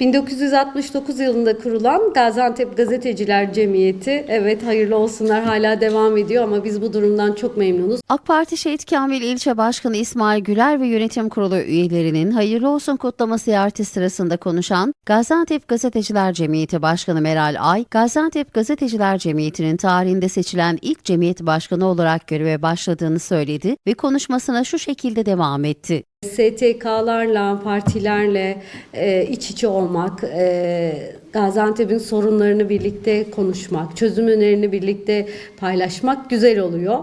1969 yılında kurulan Gaziantep Gazeteciler Cemiyeti. Evet hayırlı olsunlar hala devam ediyor ama biz bu durumdan çok memnunuz. AK Parti Şehit Kamil İlçe Başkanı İsmail Güler ve yönetim kurulu üyelerinin hayırlı olsun kutlama ziyareti sırasında konuşan Gaziantep Gazeteciler Cemiyeti Başkanı Meral Ay, Gaziantep Gazeteciler Cemiyeti'nin tarihinde seçilen ilk cemiyet başkanı olarak göreve başladığını söyledi ve konuşmasına şu şekilde devam etti. STK'larla, partilerle e, iç içe olmak, e, Gaziantep'in sorunlarını birlikte konuşmak, çözüm önerilerini birlikte paylaşmak güzel oluyor.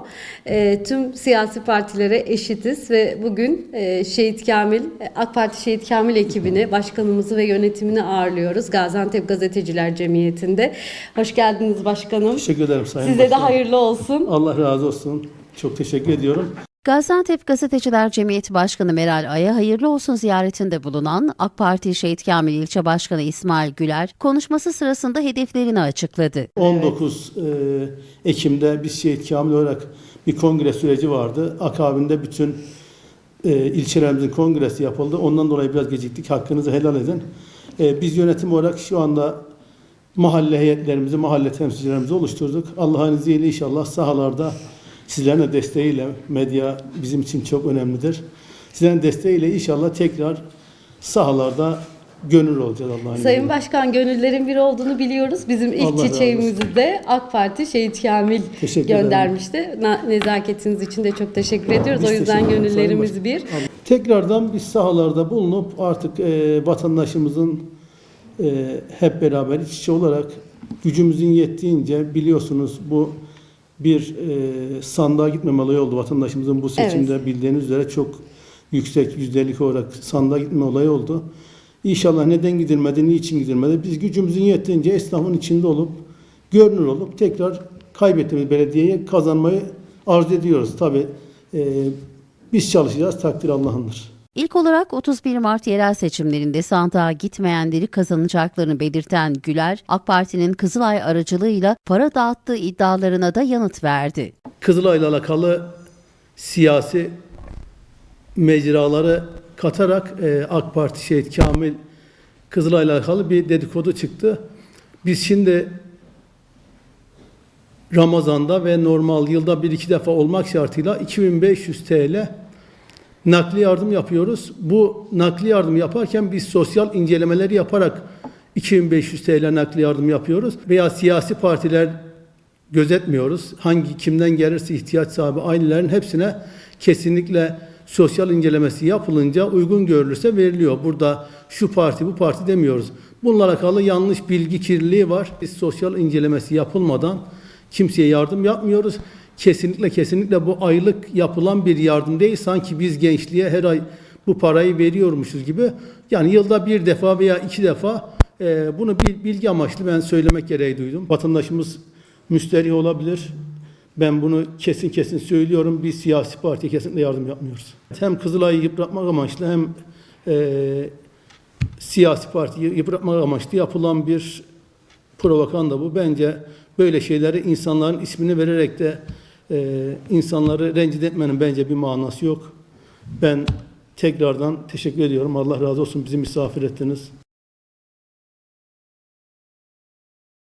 E, tüm siyasi partilere eşitiz ve bugün e, Şehit Kamil, AK Parti Şehit Kamil ekibini, başkanımızı ve yönetimini ağırlıyoruz Gaziantep Gazeteciler Cemiyeti'nde. Hoş geldiniz başkanım. Teşekkür ederim Sayın Size de Başkanım. hayırlı olsun. Allah razı olsun. Çok teşekkür ediyorum. Gaziantep Gazeteciler Cemiyeti Başkanı Meral Ay'a hayırlı olsun ziyaretinde bulunan AK Parti Şehit Kamil İlçe Başkanı İsmail Güler konuşması sırasında hedeflerini açıkladı. 19 e, Ekim'de biz Şehit Kamil olarak bir kongre süreci vardı. Akabinde bütün e, ilçelerimizin kongresi yapıldı. Ondan dolayı biraz geciktik. Hakkınızı helal edin. E, biz yönetim olarak şu anda mahalle heyetlerimizi, mahalle temsilcilerimizi oluşturduk. Allah'ın izniyle inşallah sahalarda sizlerin de desteğiyle medya bizim için çok önemlidir. Sizlerin desteğiyle inşallah tekrar sahalarda gönül olacağız Allah'ın Sayın izniyle. Başkan gönüllerin bir olduğunu biliyoruz. Bizim ilk Allah çiçeğimizi de AK Parti Şehit Kamil Teşekkür ederim. göndermişti. Na- nezaketiniz için de çok teşekkür ediyoruz. Biz o yüzden gönüllerimiz bir. Tekrardan biz sahalarda bulunup artık e, vatandaşımızın e, hep beraber iç içe olarak gücümüzün yettiğince biliyorsunuz bu bir e, sandığa gitmeme olayı oldu. Vatandaşımızın bu seçimde bildiğiniz üzere çok yüksek yüzdelik olarak sandığa gitme olayı oldu. İnşallah neden gidilmedi, niçin gidilmedi? Biz gücümüzün yettiğince esnafın içinde olup, görünür olup tekrar kaybettiğimiz belediyeyi kazanmayı arzu ediyoruz. Tabii e, biz çalışacağız, takdir Allah'ındır. İlk olarak 31 Mart yerel seçimlerinde sandığa gitmeyenleri kazanacaklarını belirten Güler, AK Parti'nin Kızılay aracılığıyla para dağıttığı iddialarına da yanıt verdi. Kızılay'la alakalı siyasi mecraları katarak e, AK Parti Şehit Kamil Kızılay'la alakalı bir dedikodu çıktı. Biz şimdi Ramazan'da ve normal yılda bir iki defa olmak şartıyla 2500 TL nakli yardım yapıyoruz. Bu nakli yardım yaparken biz sosyal incelemeleri yaparak 2500 TL nakli yardım yapıyoruz. Veya siyasi partiler gözetmiyoruz. Hangi kimden gelirse ihtiyaç sahibi ailelerin hepsine kesinlikle sosyal incelemesi yapılınca uygun görülürse veriliyor. Burada şu parti bu parti demiyoruz. Bununla alakalı yanlış bilgi kirliliği var. Biz sosyal incelemesi yapılmadan kimseye yardım yapmıyoruz. Kesinlikle kesinlikle bu aylık yapılan bir yardım değil. Sanki biz gençliğe her ay bu parayı veriyormuşuz gibi. Yani yılda bir defa veya iki defa e, bunu bir bilgi amaçlı ben söylemek gereği duydum. Vatandaşımız müsterih olabilir. Ben bunu kesin kesin söylüyorum. Biz siyasi partiye kesinlikle yardım yapmıyoruz. Hem Kızılay'ı yıpratmak amaçlı hem e, siyasi partiyi yıpratmak amaçlı yapılan bir provokanda bu. Bence böyle şeyleri insanların ismini vererek de e, insanları rencide etmenin bence bir manası yok. Ben tekrardan teşekkür ediyorum. Allah razı olsun bizi misafir ettiniz.